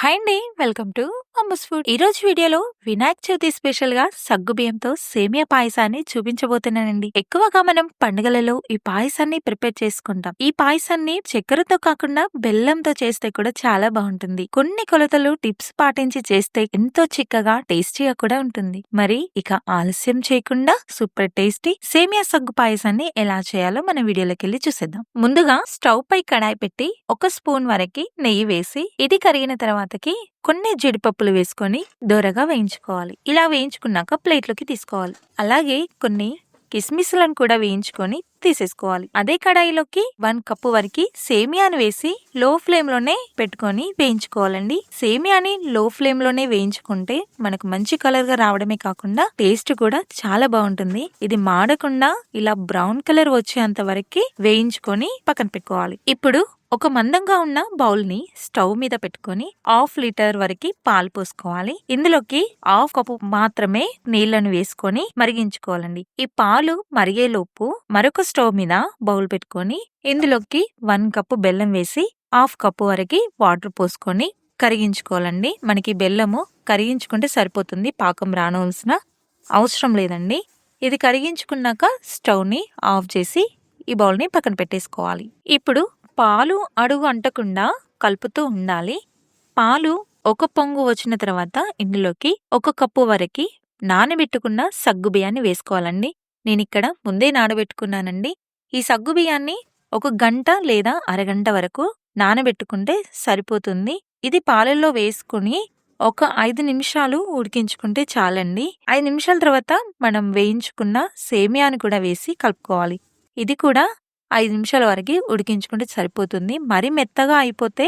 Hi అండి welcome to Amma's food. ఈ రోజు వీడియోలో వినాయక చవితి స్పెషల్గా సగ్గు బియ్యంతో సేమియా పాయసాన్ని చూపించబోతున్నానండి. ఎక్కువగా మనం పండుగలలో ఈ పాయసాన్ని ప్రిపేర్ చేసుకుంటాం. ఈ పాయసాన్ని చక్కెరతో కాకుండా బెల్లంతో చేస్తే కూడా చాలా బాగుంటుంది. కొన్ని కొలతలు టిప్స్ పాటించి చేస్తే ఎంతో చిక్కగా టేస్టీగా కూడా ఉంటుంది. మరి ఇక ఆలస్యం చేయకుండా సూపర్ టేస్టీ సేమియా సగ్గు పాయసాన్ని ఎలా చేయాలో మన వీడియోలోకి వెళ్ళి చూసేద్దాం. ముందుగా స్టవ్ పై కడాయి పెట్టి ఒక స్పూన్ వరకు నెయ్యి వేసి ఇది కరిగిన తర్వాత తర్వాతకి కొన్ని జీడిపప్పులు వేసుకొని దోరగా వేయించుకోవాలి. ఇలా వేయించుకున్నాక ప్లేట్లోకి తీసుకోవాలి. అలాగే కొన్ని కిస్మిస్లను కూడా వేయించుకొని తీసేసుకోవాలి. అదే కడాయిలోకి వన్ కప్పు వరకు సేమియాను వేసి లో ఫ్లేమ్లోనే పెట్టుకొని వేయించుకోవాలండి. సేమియాని లో ఫ్లేమ్లోనే వేయించుకుంటే మనకు మంచి కలర్గా రావడమే కాకుండా టేస్ట్ కూడా చాలా బాగుంటుంది. ఇది మాడకుండా ఇలా బ్రౌన్ కలర్ వచ్చేంత వరకు వేయించుకొని పక్కన పెట్టుకోవాలి. ఇప్పుడు ఒక మందంగా ఉన్న బౌల్ని స్టవ్ మీద పెట్టుకొని హాఫ్ లీటర్ వరకు పాలు పోసుకోవాలి. ఇందులోకి హాఫ్ కప్పు మాత్రమే నీళ్ళను వేసుకొని మరిగించుకోవాలండి. ఈ పాలు మరిగేలోపు మరొక స్టవ్ మీద బౌల్ పెట్టుకొని ఇందులోకి వన్ కప్పు బెల్లం వేసి హాఫ్ కప్పు వరకు వాటర్ పోసుకొని కరిగించుకోవాలండి. మనకి బెల్లము కరిగించుకుంటే సరిపోతుంది. పాకం రానవలసిన అవసరం లేదండి. ఇది కరిగించుకున్నాక స్టవ్ని ఆఫ్ చేసి ఈ బౌల్ని పక్కన పెట్టేసుకోవాలి. ఇప్పుడు పాలు అడుగు అంటకుండా కలుపుతూ ఉండాలి. పాలు ఒక పొంగు వచ్చిన తర్వాత ఇందులోకి ఒక కప్పు వరకు నానబెట్టుకున్న సగ్గు బియ్యాన్ని వేసుకోవాలండి. నేను ఇక్కడ ముందే నానబెట్టుకున్నానండి. ఈ సగ్గు బియ్యాన్ని ఒక గంట లేదా అరగంట వరకు నానబెట్టుకుంటే సరిపోతుంది. ఇది పాలల్లో వేసుకుని ఒక ఐదు నిమిషాలు ఉడికించుకుంటే చాలండి. ఐదు నిమిషాల తర్వాత మనం వేయించుకున్న సేమియాను కూడా వేసి కలుపుకోవాలి. ఇది కూడా ఐదు నిమిషాల వరకు ఉడికించుకుంటే సరిపోతుంది. మరి మెత్తగా అయిపోతే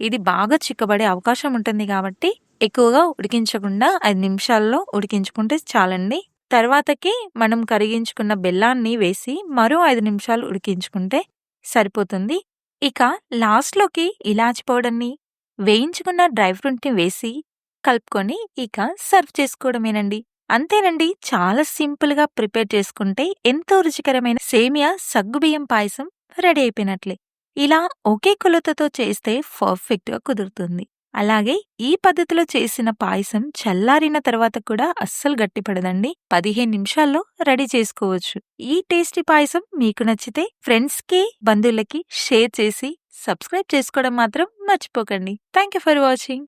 ఇది బాగా చిక్కబడే అవకాశం ఉంటుంది కాబట్టి ఎక్కువగా ఉడికించకుండా ఐదు నిమిషాల్లో ఉడికించుకుంటే చాలండి. తర్వాతకి మనం కరిగించుకున్న బెల్లాన్ని వేసి మరో ఐదు నిమిషాలు ఉడికించుకుంటే సరిపోతుంది. ఇక లాస్ట్లోకి ఇలాచి పౌడర్ని వేయించుకున్న డ్రై ఫ్రూట్ని వేసి కలుపుకొని ఇక సర్వ్ చేసుకోవడమేనండి. అంతేనండి. చాలా సింపుల్గా ప్రిపేర్ చేసుకుంటే ఎంతో రుచికరమైన సేమియా సగ్గుబియ్యం పాయసం రెడీ అయిపోయినట్లే. ఇలా ఒకే కొలతతో చేస్తే పర్ఫెక్ట్గా కుదురుతుంది. అలాగే ఈ పద్ధతిలో చేసిన పాయసం చల్లారిన తర్వాత కూడా అస్సలు గట్టిపడదండి. పదిహేను నిమిషాల్లో రెడీ చేసుకోవచ్చు. ఈ టేస్టీ పాయసం మీకు నచ్చితే ఫ్రెండ్స్కి బంధువులకి షేర్ చేసి సబ్స్క్రైబ్ చేసుకోవడం మాత్రం మర్చిపోకండి. Thank you for watching.